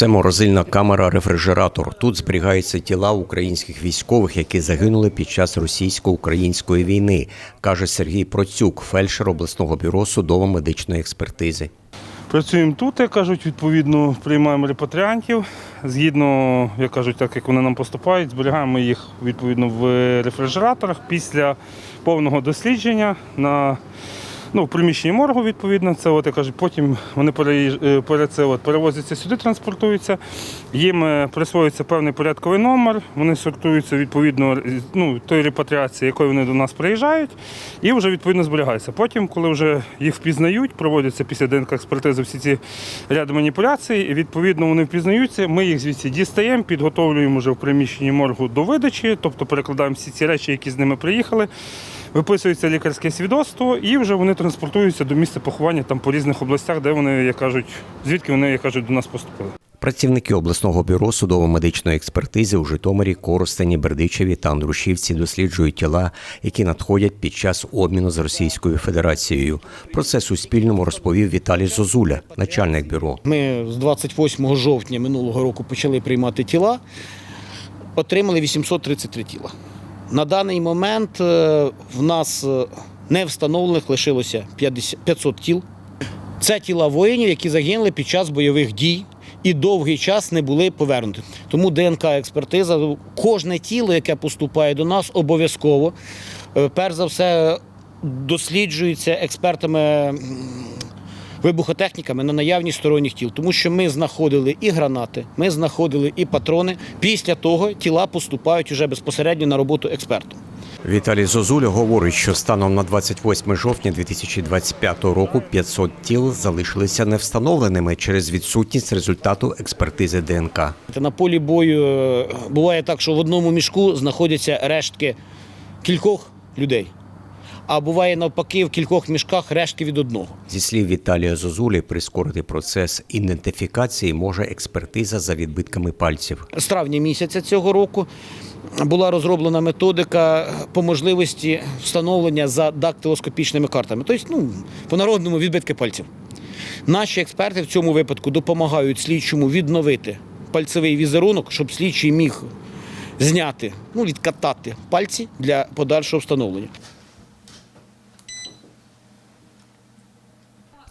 Це морозильна камера рефрижератор. Тут зберігаються тіла українських військових, які загинули під час російсько-української війни, каже Сергій Процюк, фельдшер обласного бюро судово-медичної експертизи. Працюємо тут, як кажуть, відповідно приймаємо репатріантів. Згідно, як кажуть, так як вони нам поступають, зберігаємо їх відповідно в рефрижераторах після повного дослідження на ну, в приміщенні моргу, відповідно, це от, як кажуть, потім вони переїж- е, це от, перевозяться сюди, транспортуються. Їм е, присвоюється певний порядковий номер, вони сортуються відповідно е, ну, тої репатріації, якою вони до нас приїжджають, і вже відповідно зберігаються. Потім, коли вже їх впізнають, проводяться після ДНК експертизи всі ці ряди маніпуляцій, і відповідно вони впізнаються. Ми їх звідси дістаємо, підготовлюємо вже в приміщенні моргу до видачі, тобто перекладаємо всі ці речі, які з ними приїхали. Виписується лікарське свідоцтво, і вже вони транспортуються до місця поховання там по різних областях, де вони, як кажуть, звідки вони, як кажуть, до нас поступили. Працівники обласного бюро судово-медичної експертизи у Житомирі, Коростені, Бердичеві та Андрушівці досліджують тіла, які надходять під час обміну з Російською Федерацією. Про це Суспільному розповів Віталій Зозуля, начальник бюро. Ми з 28 жовтня минулого року почали приймати тіла, отримали 833 тіла. На даний момент е, в нас е, не встановлених лишилося 50 500 тіл. Це тіла воїнів, які загинули під час бойових дій і довгий час не були повернуті. Тому ДНК-експертиза, кожне тіло, яке поступає до нас, обов'язково, е, перш за все, досліджується експертами вибухотехніками на наявність сторонніх тіл, тому що ми знаходили і гранати, ми знаходили і патрони. Після того тіла поступають уже безпосередньо на роботу експерту. Віталій Зозуля говорить, що станом на 28 жовтня 2025 року 500 тіл залишилися невстановленими через відсутність результату експертизи ДНК. На полі бою е, буває так, що в одному мішку знаходяться рештки кількох людей. А буває навпаки, в кількох мішках рештки від одного. Зі слів Віталія Зозулі, прискорити процес ідентифікації може експертиза за відбитками пальців. З травня місяця цього року була розроблена методика по можливості встановлення за дактилоскопічними картами, тобто ну, по народному відбитки пальців. Наші експерти в цьому випадку допомагають слідчому відновити пальцевий візерунок, щоб слідчий міг зняти, ну, відкатати пальці для подальшого встановлення.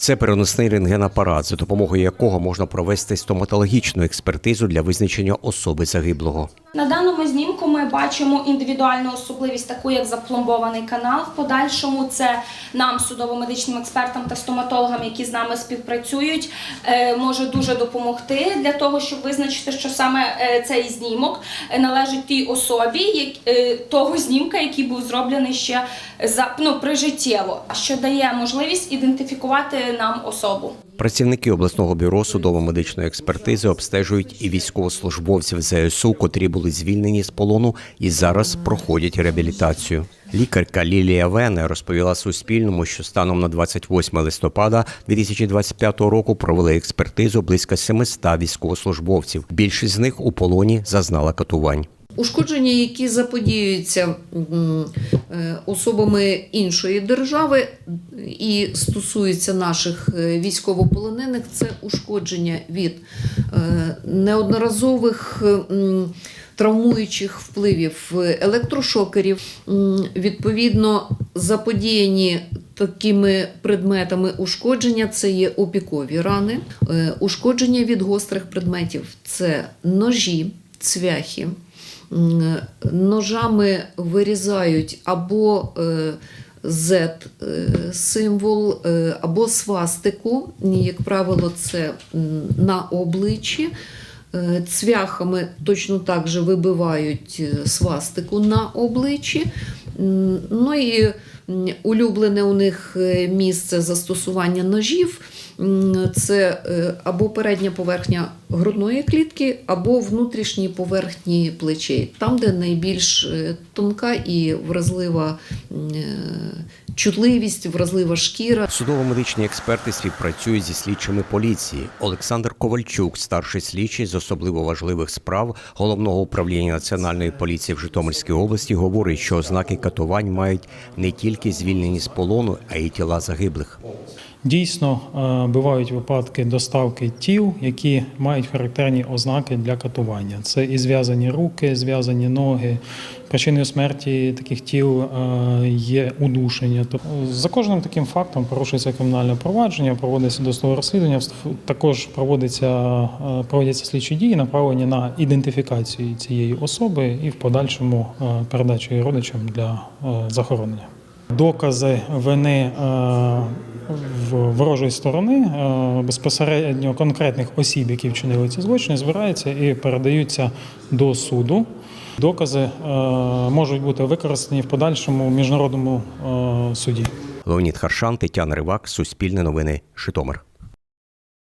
Це переносний рентгенапарат, за допомогою якого можна провести стоматологічну експертизу для визначення особи загиблого. На даному знімку ми бачимо індивідуальну особливість, таку як запломбований канал. В подальшому це нам, судово-медичним експертам та стоматологам, які з нами співпрацюють, е, може дуже допомогти для того, щоб визначити, що саме е, цей знімок е, належить тій особі, як- того знімка, який був зроблений ще за ну прижиттєво, що дає можливість ідентифікувати нам особу. Працівники обласного бюро судово-медичної експертизи обстежують і військовослужбовців ЗСУ, котрі були звільнені з полону і зараз проходять реабілітацію. Лікарка Лілія Вене розповіла Суспільному, що станом на 28 листопада 2025 року провели експертизу близько 700 військовослужбовців. Більшість з них у полоні зазнала катувань. Ушкодження, які заподіюються е, особами іншої держави і стосуються наших е, військовополонених, це ушкодження від е, неодноразових травмуючих впливів електрошокерів, відповідно, заподіяні такими предметами ушкодження це є опікові рани, ушкодження від гострих предметів це ножі, цвяхи. Ножами вирізають або е, Z символ, е, або свастику, як правило, це на обличчі. Е, Цвяхами точно так же вибивають е, свастику на обличчі. Ну і улюблене у них е, місце застосування ножів це е, або передня поверхня грудної клітки, або внутрішні поверхні плечей, там, де найбільш е, тонка і вразлива е, чутливість, вразлива шкіра. Судово-медичні експерти співпрацюють зі слідчими поліції. Олександр Ковальчук, старший слідчий з особливо важливих справ головного управління національної поліції в Житомирській області, говорить, що ознаки катувань мають не тільки звільнені з полону, а й тіла загиблих. Дійсно, е, бувають випадки доставки тіл, які мають характерні ознаки для катування. Це і зв'язані руки, зв'язані ноги. Причиною смерті таких тіл е, є удушення. За кожним таким фактом порушується кримінальне провадження, проводиться досудове розслідування. Також проводиться е, проводяться слідчі дії, направлені на ідентифікацію цієї особи і в подальшому передачу її родичам для захоронення. Докази вини ворожої сторони е, безпосередньо конкретних осіб, які вчинили ці злочини, збираються і передаються до суду. Докази е, можуть бути використані в подальшому міжнародному е, суді. Леонід Харшан, Тетяна Ривак, Суспільне новини, Житомир.